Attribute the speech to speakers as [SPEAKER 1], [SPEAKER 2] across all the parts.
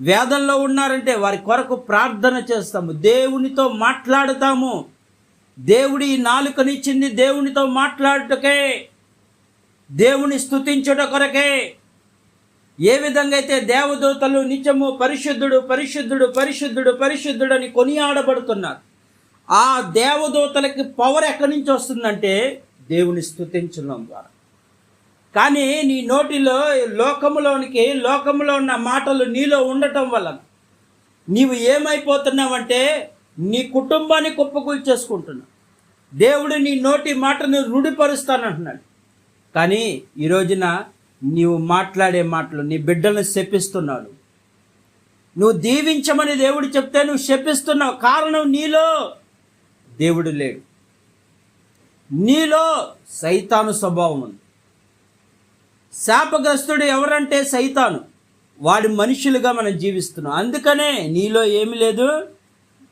[SPEAKER 1] వేదంలో ఉన్నారంటే వారి కొరకు ప్రార్థన చేస్తాము. దేవునితో మాట్లాడుతాము. దేవుడి నాలుకనిచ్చింది దేవునితో మాట్లాడుటకే దేవుని స్థుతించుట కొరకే. ఏ విధంగా అయితే దేవదూతలు నిత్యము పరిశుద్ధుడు పరిశుద్ధుడు పరిశుద్ధుడు పరిశుద్ధుడు అని కొనియాడబడుతున్నారు ఆ దేవదూతలకి పవర్ ఎక్కడి నుంచి వస్తుందంటే దేవుని స్థుతించడం ద్వారా. కానీ నీ నోటిలో లోకములోనికి లోకములో ఉన్న మాటలు నీలో ఉండటం వలన నీవు ఏమైపోతున్నావంటే నీ కుటుంబాన్ని కుప్పకూల్ చేసుకుంటున్నావు. దేవుడు నీ నోటి మాటను రూఢిపరుస్తానంటున్నాడు. కానీ ఈ రోజున నీవు మాట్లాడే మాటలు నీ బిడ్డలను శపిస్తున్నాడు నువ్వు దీవించమని దేవుడు చెప్తే నువ్వు శపిస్తున్నావు. కారణం నీలో దేవుడు లేడు. నీలో సైతాను స్వభావం ఉంది. శాపగ్రస్తుడు ఎవరంటే సైతాను. వాడి మనుషులుగా మనం జీవిస్తున్నాం. అందుకనే నీలో ఏమి లేదు?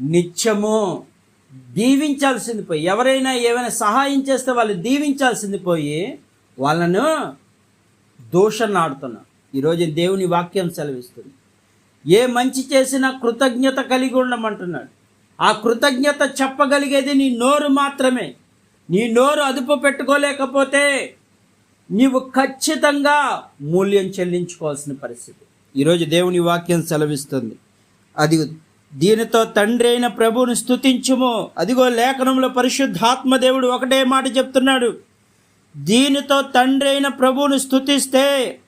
[SPEAKER 1] నిత్యము. దీవించాల్సింది పోయి ఎవరైనా ఏమైనా సహాయం చేస్తే వాళ్ళు దీవించాల్సింది పోయి వాళ్ళను దోషనాడుతున్నాం. ఈరోజు దేవుని వాక్యం సెలవిస్తుంది. ఏ మంచి చేసినా కృతజ్ఞత కలిగి ఉండమంటున్నాడు. ఆ కృతజ్ఞత చెప్పగలిగేది నీ నోరు మాత్రమే. నీ నోరు అదుపు పెట్టుకోలేకపోతే నీవు ఖచ్చితంగా మూల్యం చెల్లించుకోవాల్సిన పరిస్థితి. ఈరోజు దేవుని వాక్యం సెలవిస్తుంది. అది దీనితో తండ్రి అయిన ప్రభువుని స్థుతించుము అదిగో లేఖనంలో పరిశుద్ధాత్మ దేవుడు ఒకటే మాట చెప్తున్నాడు. దీనితో తండ్రి అయిన ప్రభువుని స్థుతిస్తే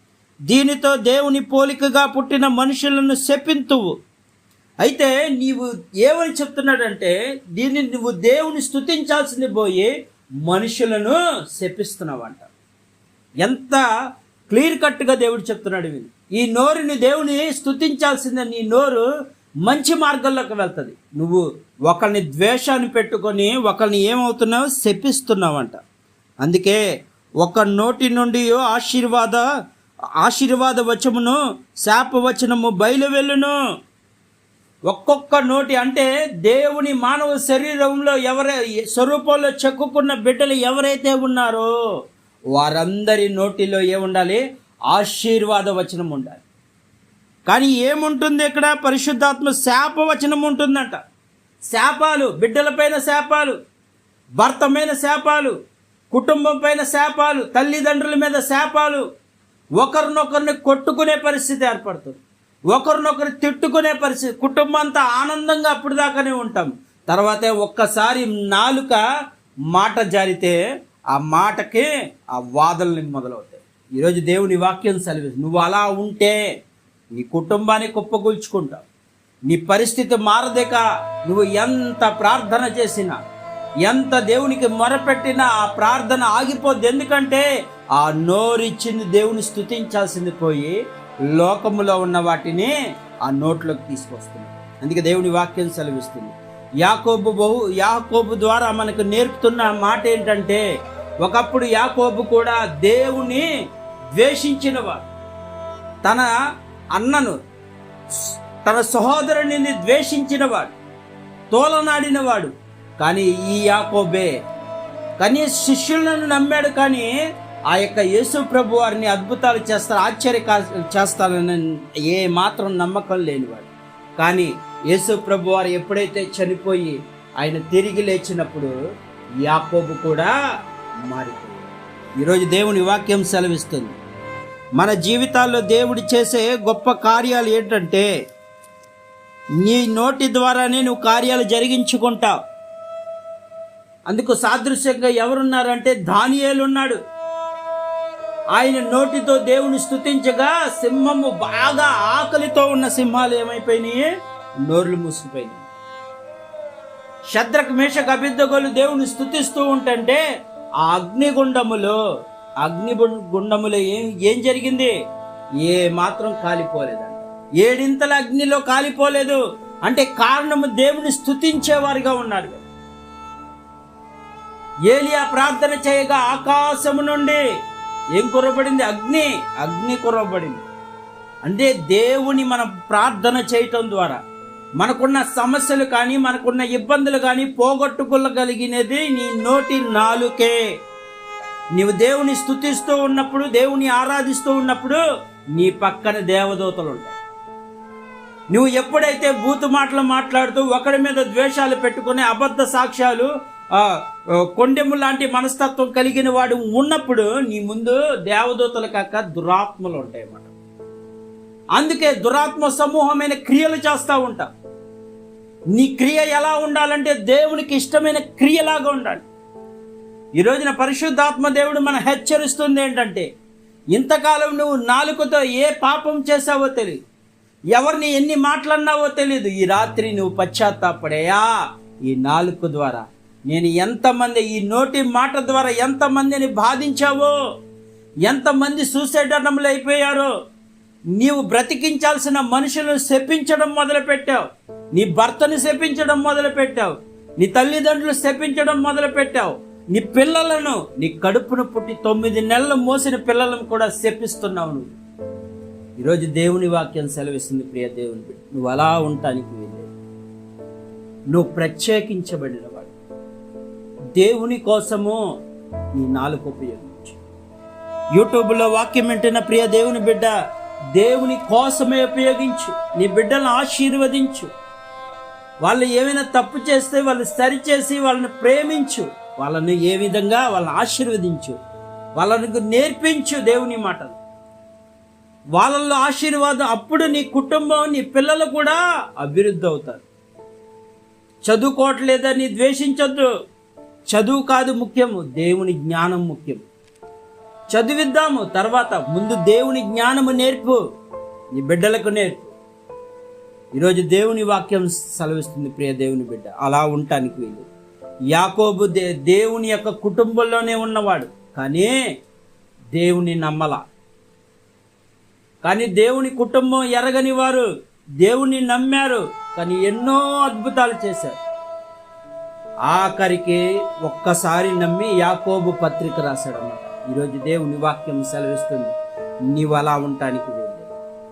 [SPEAKER 1] దీనితో దేవుని పోలికగా పుట్టిన మనుషులను శపింతువు. అయితే నీవు ఏమని చెప్తున్నాడంటే దీన్ని నువ్వు దేవుని స్థుతించాల్సింది పోయి మనుషులను శపిస్తున్నావంట. ఎంత క్లియర్ కట్గా దేవుడు చెప్తున్నాడు ఇవి ఈ నోరుని దేవుని స్తుతించాల్సిందే. నీ నోరు మంచి మార్గంలోకి వెళ్తుంది. నువ్వు ఒకరిని ద్వేషాన్ని పెట్టుకొని ఒకరిని ఏమవుతున్నావు? శపిస్తున్నావంట. అందుకే ఒక నోటి నుండి ఆశీర్వాద ఆశీర్వాద వచమును శాప వచనము బయలువెళ్ళును ఒక్కొక్క నోటి అంటే దేవుని మానవ శరీరంలో ఎవరై స్వరూపంలో చెక్కుకున్న బిడ్డలు ఎవరైతే ఉన్నారో వారందరి నోటిలో ఏముండాలి? ఆశీర్వాద వచనం ఉండాలి. కానీ ఏముంటుంది ఇక్కడ? పరిశుద్ధాత్మ శాప వచనం ఉంటుందంట. శాపాలు బిడ్డలపైన శాపాలు భర్త మీద శాపాలు కుటుంబం పైన శాపాలు తల్లిదండ్రుల మీద శాపాలు ఒకరినొకరిని కొట్టుకునే పరిస్థితి ఏర్పడుతుంది. ఒకరినొకరు తిట్టుకునే పరిస్థితి కుటుంబం అంతా ఆనందంగా అప్పుడు దాకానే ఉంటాం. తర్వాతే ఒక్కసారి నాలుక మాట జారితే ఆ మాటకి ఆ వాదనలు మొదలవుతాయి. ఈరోజు దేవుని వాక్యం సెలవు నువ్వు అలా ఉంటే నీ కుటుంబాన్ని కుప్పగూల్చుకుంటావు. నీ పరిస్థితి మారదేక నువ్వు ఎంత ప్రార్థన చేసినా ఎంత దేవునికి మొరపెట్టినా ఆ ప్రార్థన ఆగిపోద్ది. ఎందుకంటే ఆ నోరిచ్చింది దేవుని స్తుతించాల్సింది పోయి లోకములో ఉన్న వాటిని ఆ నోట్లోకి తీసుకొస్తుంది. అందుకే దేవుని వాక్యం సెలవిస్తుంది. యాకోబు బహు యాకోబు ద్వారా మనకు నేర్పుతున్న మాట ఏంటంటే ఒకప్పుడు యాకోబు కూడా దేవుని ద్వేషించినవాడు. తన అన్నను తన సహోదరుని ద్వేషించినవాడు తోలనాడినవాడు. కానీ ఈ యాకోబే కానీ శిష్యులను నమ్మాడు కానీ ఆ యొక్క యేసు ప్రభు వారిని అద్భుతాలు చేస్తారు ఆశ్చర్య చేస్తానని ఏ మాత్రం నమ్మకం లేనివాడు. కానీ యేసు ప్రభు వారు ఎప్పుడైతే చనిపోయి ఆయన తిరిగి లేచినప్పుడు యాకోబు కూడా మారిపోయాడు ఈరోజు దేవుని వాక్యం సెలవిస్తుంది. మన జీవితాల్లో దేవుడు చేసే గొప్ప కార్యాలు ఏంటంటే నీ నోటి ద్వారానే నువ్వు కార్యాలు జరిగించుకుంటావు. అందుకు సాదృశ్యంగా ఎవరున్నారంటే ఉన్నాడు ఆయన నోటితో దేవుని స్తుతించగా సింహము బాగా ఆకలితో ఉన్న సింహాలు ఏమైపోయినాయి? నోర్లు మూసిపోయినాయి. శద్రక్ మేషకు అభిద్దగోలు దేవుని స్థుతిస్తూ ఉంటంటే ఆ అగ్నిగుండములో అగ్ని గుండములో ఏం ఏం జరిగింది? ఏ మాత్రం కాలిపోలేదంట. ఏడింతల అగ్నిలో కాలిపోలేదు. అంటే కారణము దేవుని స్థుతించేవారుగా ఉన్నారు. ఏలియా ప్రార్థన చేయగా ఆకాశము నుండి ఏం కురబడింది? అగ్ని అగ్ని కురబడింది. అంటే దేవుని మనం ప్రార్థన చేయటం ద్వారా మనకున్న సమస్యలు కానీ మనకున్న ఇబ్బందులు కానీ పోగొట్టుకోగలిగినది నీ నోటి నాలుకే. నీవు దేవుని స్థుతిస్తూ ఉన్నప్పుడు దేవుని ఆరాధిస్తూ ఉన్నప్పుడు నీ పక్కన దేవదూతలు ఉంటాయి నువ్వు ఎప్పుడైతే బూతు మాటలు మాట్లాడుతూ ఒకడి మీద ద్వేషాలు పెట్టుకుని అబద్ధ సాక్ష్యాలు కొండెము లాంటి మనస్తత్వం కలిగిన వాడు ఉన్నప్పుడు నీ ముందు దేవదూతలు కాక దురాత్మలు ఉంటాయి అన్నమాట అందుకే దురాత్మ సమూహమైన క్రియలు చేస్తూ ఉంటా. నీ క్రియ ఎలా ఉండాలంటే దేవునికి ఇష్టమైన క్రియలాగా ఉండాలి. ఈ రోజున పరిశుద్ధాత్మ దేవుడు మన హెచ్చరిస్తుంది ఏంటంటే ఇంతకాలం నువ్వు నాలుకతో ఏ పాపం చేసావో తెలియదు ఎవరిని ఎన్ని మాట్లాడినావో తెలియదు ఈ రాత్రి నువ్వు పశ్చాత్తాపడేయా ఈ నాలుక ద్వారా. నేను ఎంతమంది ఈ నోటి మాట ద్వారా ఎంతమందిని బాధించావో ఎంతమంది సూసైడ్ అన్నములు అయిపోయారో నీవు బ్రతికించాల్సిన మనుషులను శపించడం మొదలుపెట్టావు. నీ భర్తను శపించడం మొదలుపెట్టావు. నీ తల్లిదండ్రులు శపించడం మొదలుపెట్టావు. నీ పిల్లలను నీ కడుపును పుట్టి తొమ్మిది నెలలు మోసిన పిల్లలను కూడా శపిస్తున్నావు నువ్వు. ఈరోజు దేవుని వాక్యం సెలవిస్తుంది ప్రియ దేవుని నువ్వు అలా ఉండటానికి వీల్లేదు. నువ్వు ప్రత్యేకించబడిన వాడు దేవుని కోసము నీ నాలుగు ఉపయోగించు. యూట్యూబ్లో వాక్యం వింటున్న ప్రియ దేవుని బిడ్డ దేవుని కోసమే ఉపయోగించు. నీ బిడ్డలను ఆశీర్వదించు. వాళ్ళు ఏమైనా తప్పు చేస్తే వాళ్ళు సరిచేసి వాళ్ళని ప్రేమించు. వాళ్ళను ఏ విధంగా వాళ్ళని ఆశీర్వదించు. వాళ్ళను నేర్పించు దేవుని మాటలు. వాళ్ళల్లో ఆశీర్వాదం అప్పుడు నీ కుటుంబం నీ పిల్లలు కూడా అభివృద్ధి అవుతారు. చదువుకోవట్లేదని ద్వేషించద్దు. చదువు కాదు ముఖ్యము దేవుని జ్ఞానం ముఖ్యం. చదివిద్దాము తర్వాత ముందు దేవుని జ్ఞానము నేర్పు. నీ బిడ్డలకు నేర్పు. ఈరోజు దేవుని వాక్యం సెలవిస్తుంది ప్రియ దేవుని బిడ్డ. అలా ఉండటానికి వీలు. యాకోబు దే దేవుని యొక్క కుటుంబంలోనే ఉన్నవాడు కానీ దేవుని నమ్మల. కానీ దేవుని కుటుంబం ఎరగని వారు దేవుని నమ్మారు కానీ ఎన్నో అద్భుతాలు చేశారు. ఆఖరికి ఒక్కసారి నమ్మి యాకోబు పత్రిక రాశాడన్నమాట. ఈరోజు దేవుని వాక్యం సెలవిస్తుంది. నీవు అలా ఉండటానికి వీలు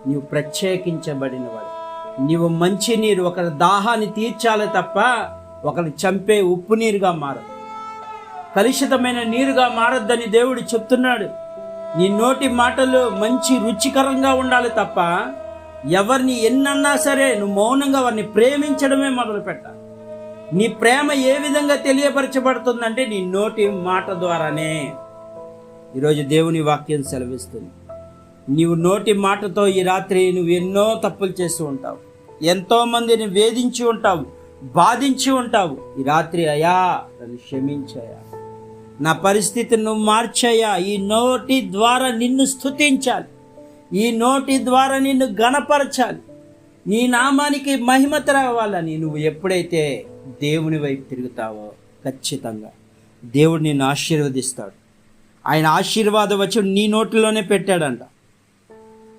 [SPEAKER 1] నీవు ప్రత్యేకించబడిన వాడు నీవు మంచి నీరు ఒకరి దాహాన్ని తీర్చాలి తప్ప ఒకరిని చంపే ఉప్పు నీరుగా మారదు. కలుషితమైన నీరుగా మారద్దని దేవుడు చెప్తున్నాడు. నీ నోటి మాటలు మంచి రుచికరంగా ఉండాలి తప్ప ఎవరిని ఎన్నన్నా సరే నువ్వు మౌనంగా వారిని ప్రేమించడమే మొదలు పెట్టాలి నీ ప్రేమ ఏ విధంగా తెలియపరచబడుతుందంటే నీ నోటి మాట ద్వారానే. ఈరోజు దేవుని వాక్యం సెలవిస్తుంది. నీవు నోటి మాటతో ఈ రాత్రి నువ్వు ఎన్నో తప్పులు చేస్తూ ఉంటావు. ఎంతోమందిని వేధించి ఉంటావు బాధించి ఉంటావు. ఈ రాత్రి అయా నన్ను క్షమించాయా నా పరిస్థితిని నువ్వు మార్చాయా ఈ నోటి ద్వారా నిన్ను స్తుతించాలి. ఈ నోటి ద్వారా నిన్ను గణపరచాలి. నీ నామానికి మహిమ రావాలని నువ్వు ఎప్పుడైతే దేవుని వైపు తిరుగుతావో ఖచ్చితంగా దేవుడు నిన్ను ఆశీర్వదిస్తాడు. ఆయన ఆశీర్వాదం వచ్చి నీ నోటిలోనే పెట్టాడంట.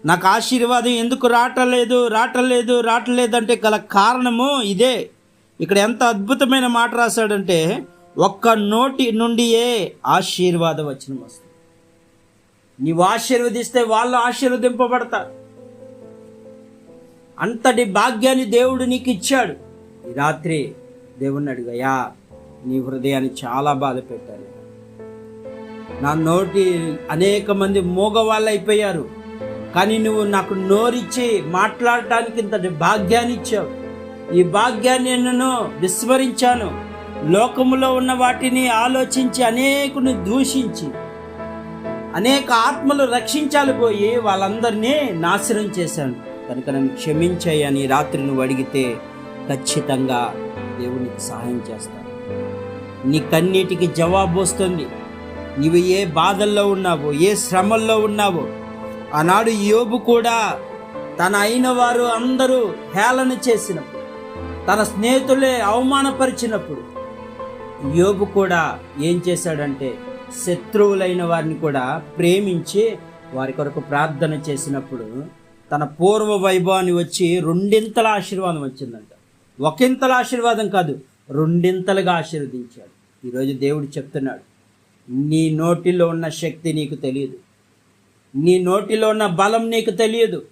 [SPEAKER 1] నాకు ఆశీర్వాదం ఎందుకు రాటలేదు రాటలేదు రాటలేదంటే గల కారణము ఇదే. ఇక్కడ ఎంత అద్భుతమైన మాట రాశాడంటే ఒక్క నోటి నుండియే ఆశీర్వాదం వచ్చిన వస్తుంది నీవు ఆశీర్వదిస్తే వాళ్ళు ఆశీర్వదింపబడతారు. అంతటి భాగ్యాన్ని దేవుడు నీకు ఇచ్చాడు. ఈ రాత్రి దేవుణ్ణి అడిగయా నీ హృదయాన్ని చాలా బాధ పెట్టాను. నా నోటి అనేక మంది మూగవాళ్ళు అయిపోయారు. కానీ నువ్వు నాకు నోరిచ్చి మాట్లాడటానికి ఇంతటి భాగ్యాన్ని ఇచ్చావు. ఈ భాగ్యాన్ని నేను విస్మరించాను. లోకములో ఉన్న వాటిని ఆలోచించి అనేకుని దూషించి అనేక ఆత్మలు రక్షించాలి పోయి వాళ్ళందరినీ నాశనం చేశాను. కనుక నన్ను క్షమించాయని రాత్రి నువ్వు అడిగితే ఖచ్చితంగా దేవునికి సహాయం చేస్తాను. నీ కన్నీటికి జవాబు వస్తుంది. నీవు ఏ బాధల్లో ఉన్నావో ఏ శ్రమల్లో ఉన్నావో ఆనాడు యోబు కూడా తన అయిన వారు అందరూ హేళన చేసినప్పుడు తన స్నేహితులే అవమానపరిచినప్పుడు యోబు కూడా ఏం చేశాడంటే శత్రువులైన వారిని కూడా ప్రేమించి వారి కొరకు ప్రార్థన చేసినప్పుడు తన పూర్వ వైభవాన్ని వచ్చి రెండింతల ఆశీర్వాదం వచ్చిందంట. ఒకంతల ఆశీర్వాదం కాదు రెండింతలుగా ఆశీర్వదించాడు. ఈరోజు దేవుడు చెప్తున్నాడు నీ నోటిలో ఉన్న శక్తి నీకు తెలియదు. నీ నోటిలో ఉన్న బలం నీకు తెలియదు.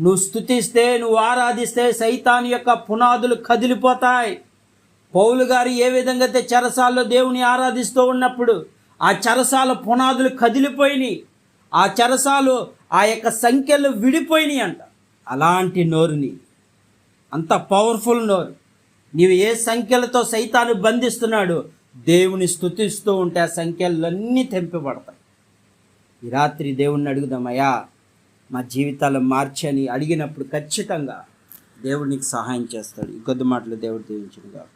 [SPEAKER 1] నువ్వు స్థుతిస్తే నువ్వు ఆరాధిస్తే సైతాన్ యొక్క పునాదులు కదిలిపోతాయి. పౌలు గారు ఏ విధంగా అయితే చెరసాల్లో దేవుని ఆరాధిస్తూ ఉన్నప్పుడు ఆ చెరసాల పునాదులు కదిలిపోయినాయి. ఆ చెరసాలు ఆ యొక్క సంఖ్యలు విడిపోయినాయి అంట. అలాంటి నోరుని అంత పవర్ఫుల్ నోరు. నీవు ఏ సంఖ్యలతో సైతాన్ని బంధిస్తున్నాడు దేవుని స్తుతిస్తూ ఉంటే ఆ సంఖ్యలన్నీ తెంపబడతాయి. ఈ రాత్రి దేవుణ్ణి అడుగుదామయ్యా మా జీవితాలు మార్చని అడిగినప్పుడు ఖచ్చితంగా దేవుడు నీకు సహాయం చేస్తాడు. ఈ కొద్ది మాటలు దేవుడు దీవించుగా